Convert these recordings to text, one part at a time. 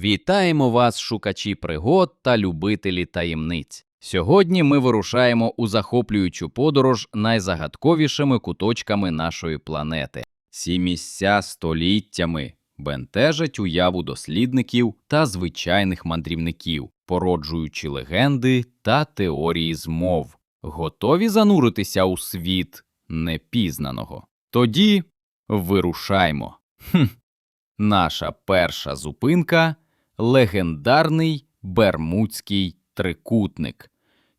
Вітаємо вас, шукачі пригод та любителі таємниць. Сьогодні ми вирушаємо у захоплюючу подорож найзагадковішими куточками нашої планети. Ці місця століттями бентежать уяву дослідників та звичайних мандрівників, породжуючи легенди та теорії змов. Готові зануритися у світ непізнаного? Тоді вирушаймо. Хм. Наша перша зупинка легендарний Бермудський трикутник.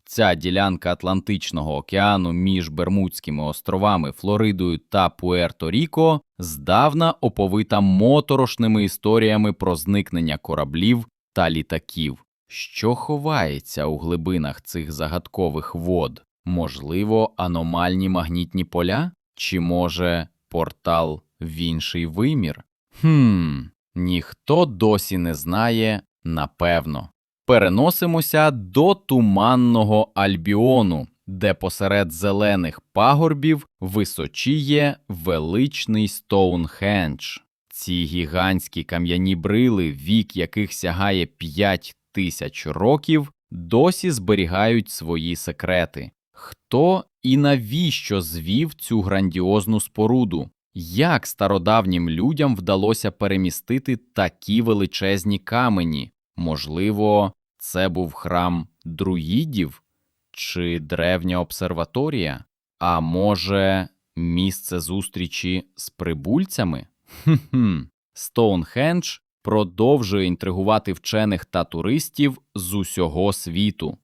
Ця ділянка Атлантичного океану між Бермудськими островами Флоридою та Пуерто-Ріко здавна оповита моторошними історіями про зникнення кораблів та літаків. Що ховається у глибинах цих загадкових вод? Можливо, аномальні магнітні поля? Чи може портал в інший вимір? Хм, ніхто досі не знає, напевно. Переносимося до туманного Альбіону, де посеред зелених пагорбів височіє величний Стоунхендж. Ці гігантські кам'яні брили, вік яких сягає 5 тисяч років, досі зберігають свої секрети. Хто і навіщо звів цю грандіозну споруду? Як стародавнім людям вдалося перемістити такі величезні камені? Можливо, це був храм друїдів чи древня обсерваторія? А може, місце зустрічі з прибульцями? Хм-хм. Стоунхендж продовжує інтригувати вчених та туристів з усього світу.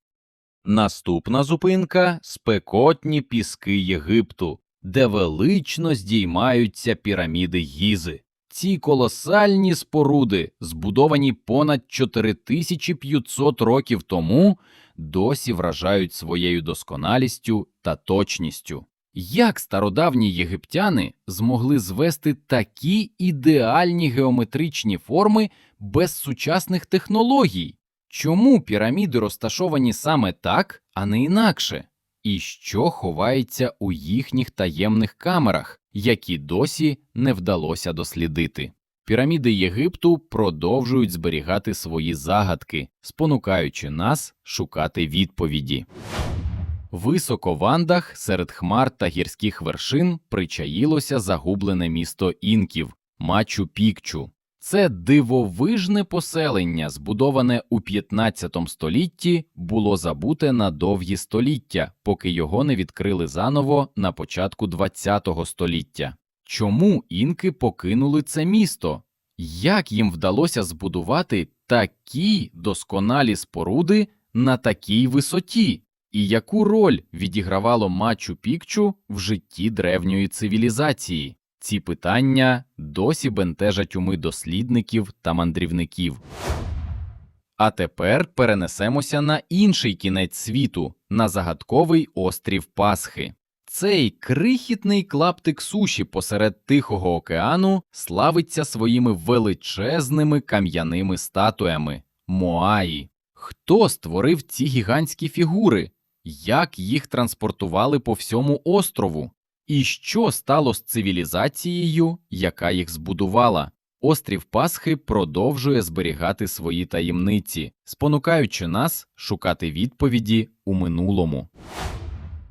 Наступна зупинка спекотні піски Єгипту, де велично здіймаються піраміди Гізи. Ці колосальні споруди, збудовані понад 4500 років тому, досі вражають своєю досконалістю та точністю. Як стародавні єгиптяни змогли звести такі ідеальні геометричні форми без сучасних технологій? Чому піраміди розташовані саме так, а не інакше? І що ховається у їхніх таємних камерах, які досі не вдалося дослідити? Піраміди Єгипту продовжують зберігати свої загадки, спонукаючи нас шукати відповіді. Високо в Андах серед хмар та гірських вершин причаїлося загублене місто інків Мачу Пікчу. Це дивовижне поселення, збудоване у 15 столітті, було забуте на довгі століття, поки його не відкрили заново на початку 20 століття. Чому інки покинули це місто? Як їм вдалося збудувати такі досконалі споруди на такій висоті? І яку роль відігравало Мачу Пікчу в житті древньої цивілізації? Ці питання досі бентежать уми дослідників та мандрівників. А тепер перенесемося на інший кінець світу, на загадковий острів Пасхи. Цей крихітний клаптик суші посеред Тихого океану славиться своїми величезними кам'яними статуями Моаї. Хто створив ці гігантські фігури? Як їх транспортували по всьому острову? І що стало з цивілізацією, яка їх збудувала? Острів Пасхи продовжує зберігати свої таємниці, спонукаючи нас шукати відповіді у минулому.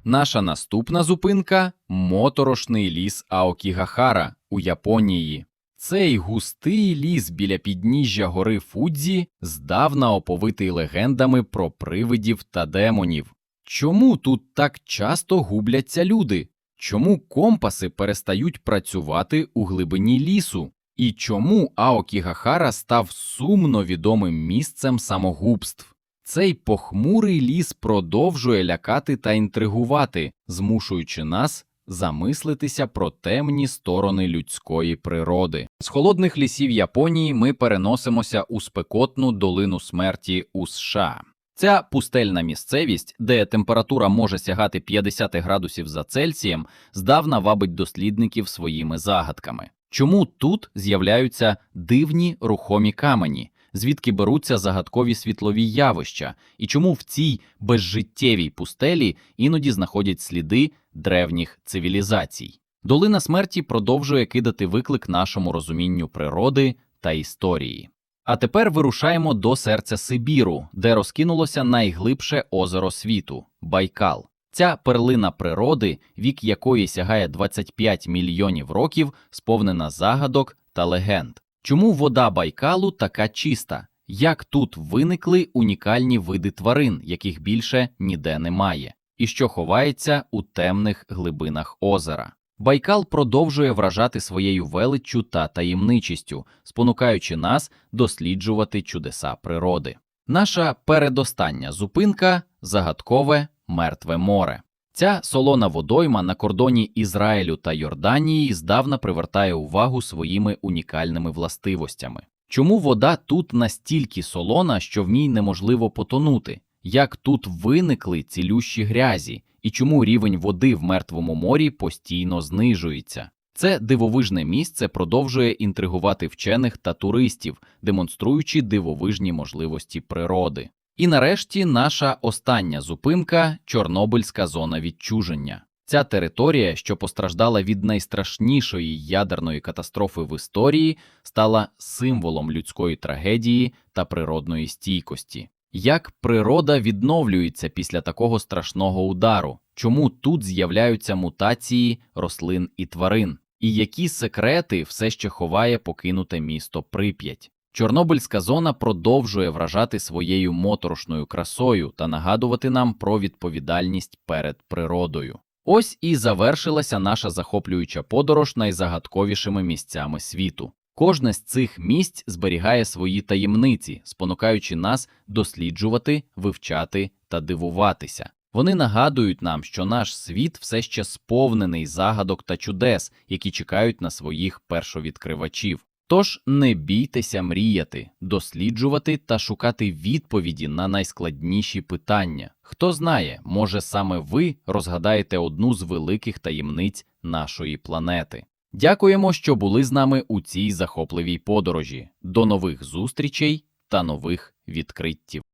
Наша наступна зупинка моторошний ліс Аокігахара у Японії. Цей густий ліс біля підніжжя гори Фудзі здавна оповитий легендами про привидів та демонів. Чому тут так часто губляться люди? Чому компаси перестають працювати у глибині лісу? І чому Аокігахара став сумно відомим місцем самогубств? Цей похмурий ліс продовжує лякати та інтригувати, змушуючи нас замислитися про темні сторони людської природи. З холодних лісів Японії ми переносимося у спекотну долину смерті у США. Ця пустельна місцевість, де температура може сягати 50 градусів за Цельсієм, здавна вабить дослідників своїми загадками. Чому тут з'являються дивні рухомі камені, звідки беруться загадкові світлові явища, і чому в цій безжиттєвій пустелі іноді знаходять сліди древніх цивілізацій? Долина смерті продовжує кидати виклик нашому розумінню природи та історії. А тепер вирушаємо до серця Сибіру, де розкинулося найглибше озеро світу Байкал. Ця перлина природи, вік якої сягає 25 мільйонів років, сповнена загадок та легенд. Чому вода Байкалу така чиста? Як тут виникли унікальні види тварин, яких більше ніде немає, і що ховається у темних глибинах озера? Байкал продовжує вражати своєю величчю та таємничістю, спонукаючи нас досліджувати чудеса природи. Наша передостання зупинка загадкове мертве море. Ця солона водойма на кордоні Ізраїлю та Йорданії здавна привертає увагу своїми унікальними властивостями. Чому вода тут настільки солона, що в ній неможливо потонути? Як тут виникли цілющі грязі, і чому рівень води в мертвому морі постійно знижується? Це дивовижне місце продовжує інтригувати вчених та туристів, демонструючи дивовижні можливості природи. І нарешті наша остання зупинка Чорнобильська зона відчуження. Ця територія, що постраждала від найстрашнішої ядерної катастрофи в історії, стала символом людської трагедії та природної стійкості. Як природа відновлюється після такого страшного удару? Чому тут з'являються мутації рослин і тварин? І які секрети все ще ховає покинуте місто Прип'ять? Чорнобильська зона продовжує вражати своєю моторошною красою та нагадувати нам про відповідальність перед природою. Ось і завершилася наша захоплююча подорож найзагадковішими місцями світу. Кожне з цих місць зберігає свої таємниці, спонукаючи нас досліджувати, вивчати та дивуватися. Вони нагадують нам, що наш світ все ще сповнений загадок та чудес, які чекають на своїх першовідкривачів. Тож не бійтеся мріяти, досліджувати та шукати відповіді на найскладніші питання. Хто знає, може саме ви розгадаєте одну з великих таємниць нашої планети. Дякуємо, що були з нами у цій захопливій подорожі. До нових зустрічей та нових відкриттів.